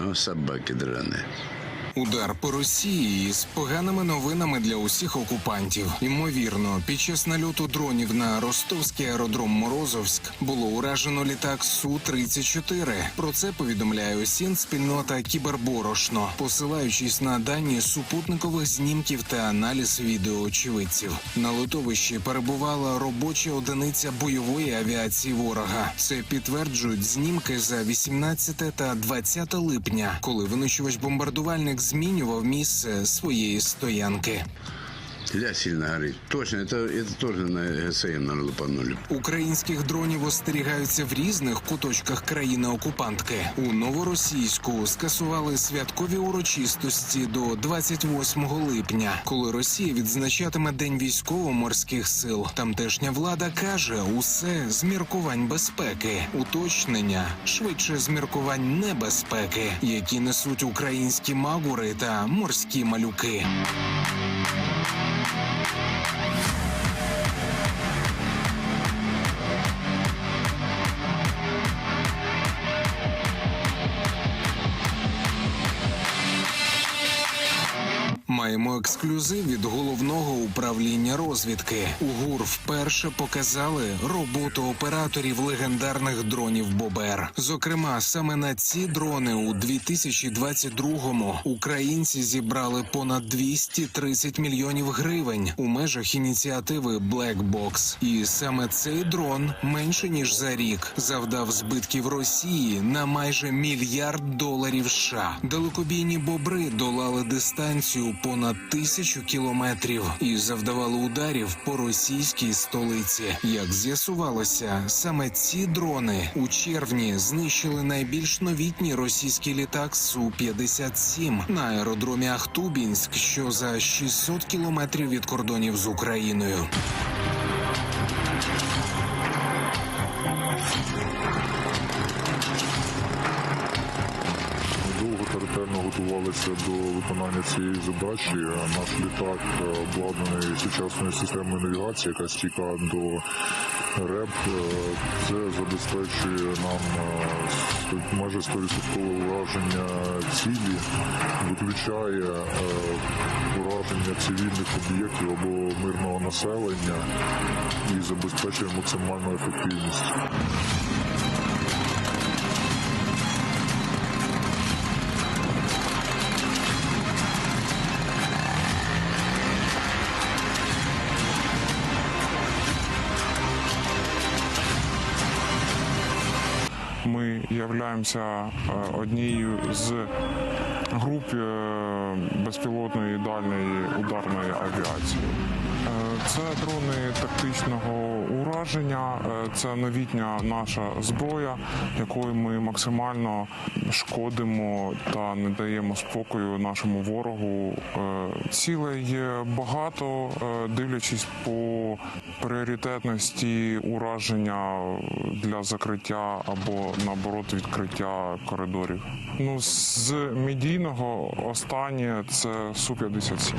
सब बाकी रहने Удар по Росії з поганими новинами для усіх окупантів. Ймовірно, під час нальоту дронів на ростовський аеродром Морозовськ було уражено літак су 34 Про це повідомляє осін спільнота Кіберборошно, посилаючись на дані супутникових знімків та аналіз відео очевидців. На литовищі перебувала робоча одиниця бойової авіації ворога. Це підтверджують знімки за 18 та 20 липня, коли винищувач бомбардувальник змінював місце своєї стоянки. Ля сильно горит. Точно, это, это тоже на ГСМ, наверное, лупанули. Українських дронів остерігаються в різних куточках країни-окупантки. У новоросійську скасували святкові урочистості до 28 липня, коли Росія відзначатиме День військово-морських сил. Тамтешня влада каже, усе з міркувань безпеки, уточнення швидше з міркувань небезпеки, які несуть українські магури та морські малюки. we Маємо ексклюзив від головного управління розвідки. У ГУР вперше показали роботу операторів легендарних дронів Бобер. Зокрема, саме на ці дрони у 2022-му українці зібрали понад 230 мільйонів гривень у межах ініціативи Black Box. І саме цей дрон менше ніж за рік завдав збитків Росії на майже мільярд доларів. США. далекобійні бобри долали дистанцію понад тисячу кілометрів і завдавали ударів по російській столиці. Як з'ясувалося, саме ці дрони у червні знищили найбільш новітній російський літак су 57 на аеродромі Ахтубінськ, що за 600 кілометрів від кордонів з Україною. Готувалися до виконання цієї задачі. Наш літак е, обладнаний сучасною системою навігації, яка стійка до РЕП. Е, Це забезпечує нам е, майже 100% ураження цілі, виключає ураження цивільних об'єктів або мирного населення і забезпечує максимальну ефективність. Ми являємося е, однією з груп е, безпілотної дальної ударної авіації. Е, Це дрони тактичного ураження, е, це новітня наша зброя, якою ми максимально шкодимо та не даємо спокою нашому ворогу. Е, Цілей багато, е, дивлячись по пріоритетності ураження для закриття або наоборот відкриття коридорів. Ну з медійного останнє це су 57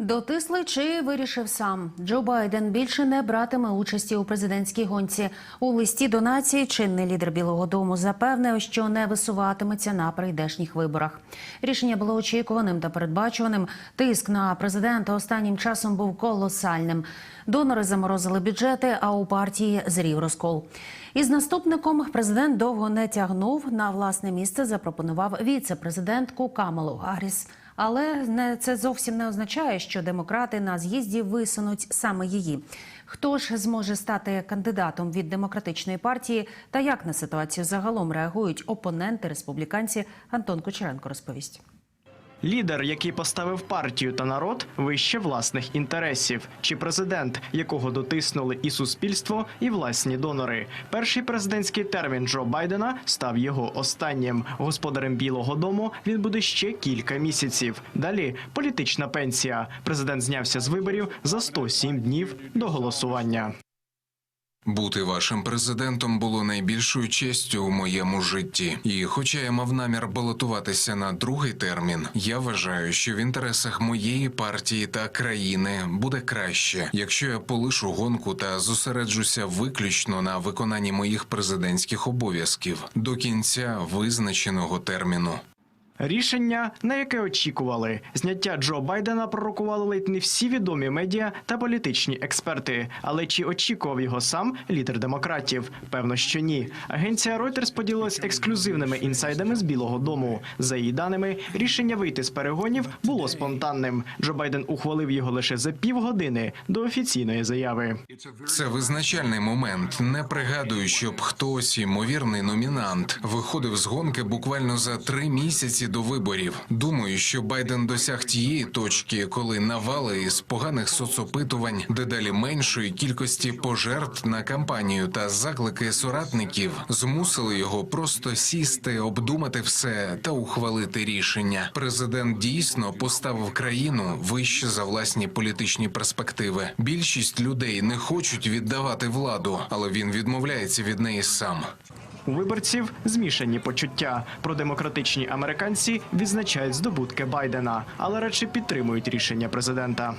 Дотисли чи вирішив сам Джо Байден більше не братиме участі у президентській гонці. У листі до нації чинний лідер Білого Дому запевнив, що не висуватиметься на прийдешніх виборах. Рішення було очікуваним та передбачуваним. Тиск на президента останнім часом був колосальним. Донори заморозили бюджети, а у партії зрів розкол. Із наступником президент довго не тягнув на власне місце. Запропонував віце-президентку Камалу Гарріс. Але це зовсім не означає, що демократи на з'їзді висунуть саме її. Хто ж зможе стати кандидатом від демократичної партії та як на ситуацію загалом реагують опоненти республіканці? Антон Кучеренко розповість. Лідер, який поставив партію та народ вище власних інтересів, чи президент, якого дотиснули і суспільство, і власні донори. Перший президентський термін Джо Байдена став його останнім. Господарем Білого Дому він буде ще кілька місяців. Далі політична пенсія. Президент знявся з виборів за 107 днів до голосування. Бути вашим президентом було найбільшою честю у моєму житті. І хоча я мав намір балотуватися на другий термін, я вважаю, що в інтересах моєї партії та країни буде краще, якщо я полишу гонку та зосереджуся виключно на виконанні моїх президентських обов'язків до кінця визначеного терміну. Рішення, на яке очікували, зняття Джо Байдена пророкували ледь не всі відомі медіа та політичні експерти. Але чи очікував його сам лідер демократів? Певно, що ні. Агенція Reuters поділилась ексклюзивними інсайдами з Білого Дому. За її даними, рішення вийти з перегонів було спонтанним. Джо Байден ухвалив його лише за півгодини до офіційної заяви. Це визначальний момент. Не пригадую, щоб хтось, ймовірний номінант, виходив з гонки буквально за три місяці до виборів. Думаю, що Байден досяг тієї точки, коли навали із поганих соцопитувань, дедалі меншої кількості пожертв на кампанію та заклики соратників змусили його просто сісти, обдумати все та ухвалити рішення. Президент дійсно поставив країну вище за власні політичні перспективи. Більшість людей не хочуть віддавати владу, але він відмовляється від неї сам. У виборців змішані почуття. Продемократичні американці відзначають здобутки Байдена, але радше підтримують рішення президента.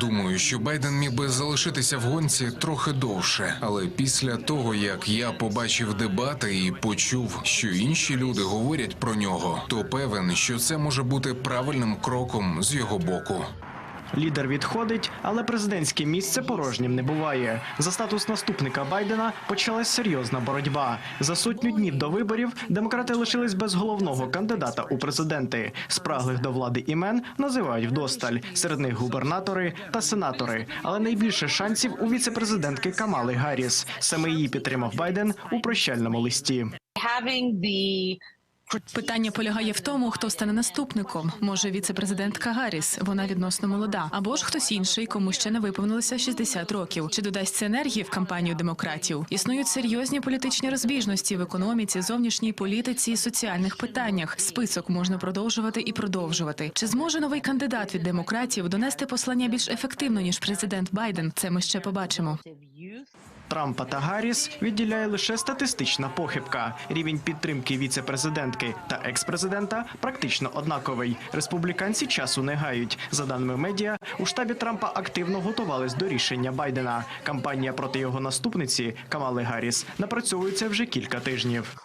Думаю, що Байден міг би залишитися в гонці трохи довше, але після того як я побачив дебати і почув, що інші люди говорять про нього, то певен, що це може бути правильним кроком з його боку. Лідер відходить, але президентське місце порожнім не буває. За статус наступника Байдена почалась серйозна боротьба. За сотню днів до виборів демократи лишились без головного кандидата у президенти. Спраглих до влади імен називають вдосталь. Серед них губернатори та сенатори. Але найбільше шансів у віцепрезидентки Камали Гарріс. Саме її підтримав Байден у прощальному листі. Питання полягає в тому, хто стане наступником. Може, віце-президентка Гарріс, вона відносно молода, або ж хтось інший, кому ще не виповнилося 60 років. Чи додасть це енергії в кампанію демократів? Існують серйозні політичні розбіжності в економіці, зовнішній політиці і соціальних питаннях. Список можна продовжувати і продовжувати. Чи зможе новий кандидат від демократів донести послання більш ефективно ніж президент Байден? Це ми ще побачимо. Трампа та Гарріс відділяє лише статистична похибка. Рівень підтримки віце-президентки та екс-президента практично однаковий. Республіканці часу не гають. За даними медіа, у штабі Трампа активно готувались до рішення Байдена. Кампанія проти його наступниці Камали Гарріс напрацьовується вже кілька тижнів.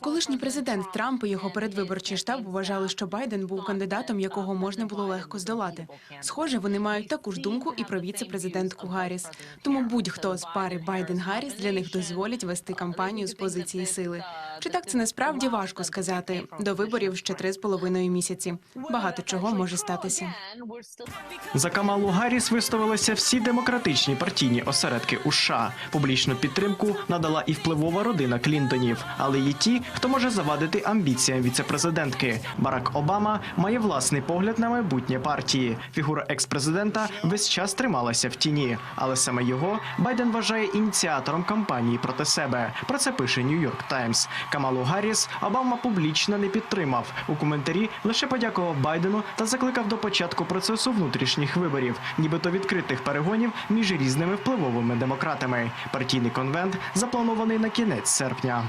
Колишній президент Трамп і його передвиборчий штаб вважали, що Байден був кандидатом, якого можна було легко здолати. Схоже, вони мають таку ж думку і про віце-президентку Гарріс. Тому будь-хто з пари Байден-Гарріс для них дозволять вести кампанію з позиції сили. Чи так це насправді важко сказати? До виборів ще три з половиною місяці. Багато чого може статися. За Камалу Гарріс виставилися всі демократичні партійні осередки у США. Публічну підтримку надала і впливова родина Клінтонів, але є ті, хто може завадити амбіціям віцепрезидентки. Барак Обама має власний погляд на майбутнє партії. Фігура екс-президента весь час трималася в тіні, але саме його Байден вважає ініціатором кампанії проти себе. Про це пише Нью-Йорк Таймс. Камалу Гарріс Обама публічно не підтримав. У коментарі лише подякував Байдену та закликав до початку процесу внутрішніх виборів, нібито відкритих перегонів між різними впливовими демократами. Партійний конвент запланований на кінець серпня.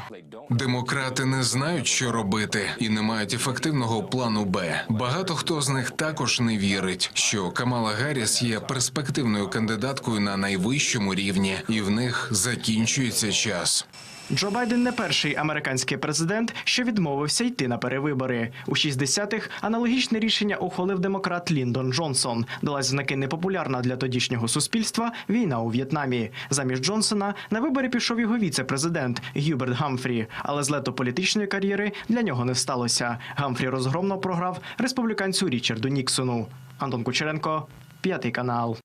Демократи не знають, що робити, і не мають ефективного плану Б. Багато хто з них також не вірить, що Камала Гарріс є перспективною кандидаткою на найвищому рівні, і в них закінчується час. Джо Байден не перший американський президент, що відмовився йти на перевибори. У 60-х аналогічне рішення ухвалив демократ Ліндон Джонсон. Далась знаки непопулярна для тодішнього суспільства війна у В'єтнамі. Замість Джонсона на вибори пішов його віце-президент Гюберт Гамфрі. Але злету політичної кар'єри для нього не сталося. Гамфрі розгромно програв республіканцю Річарду Ніксону. Антон Кучеренко, п'ятий канал.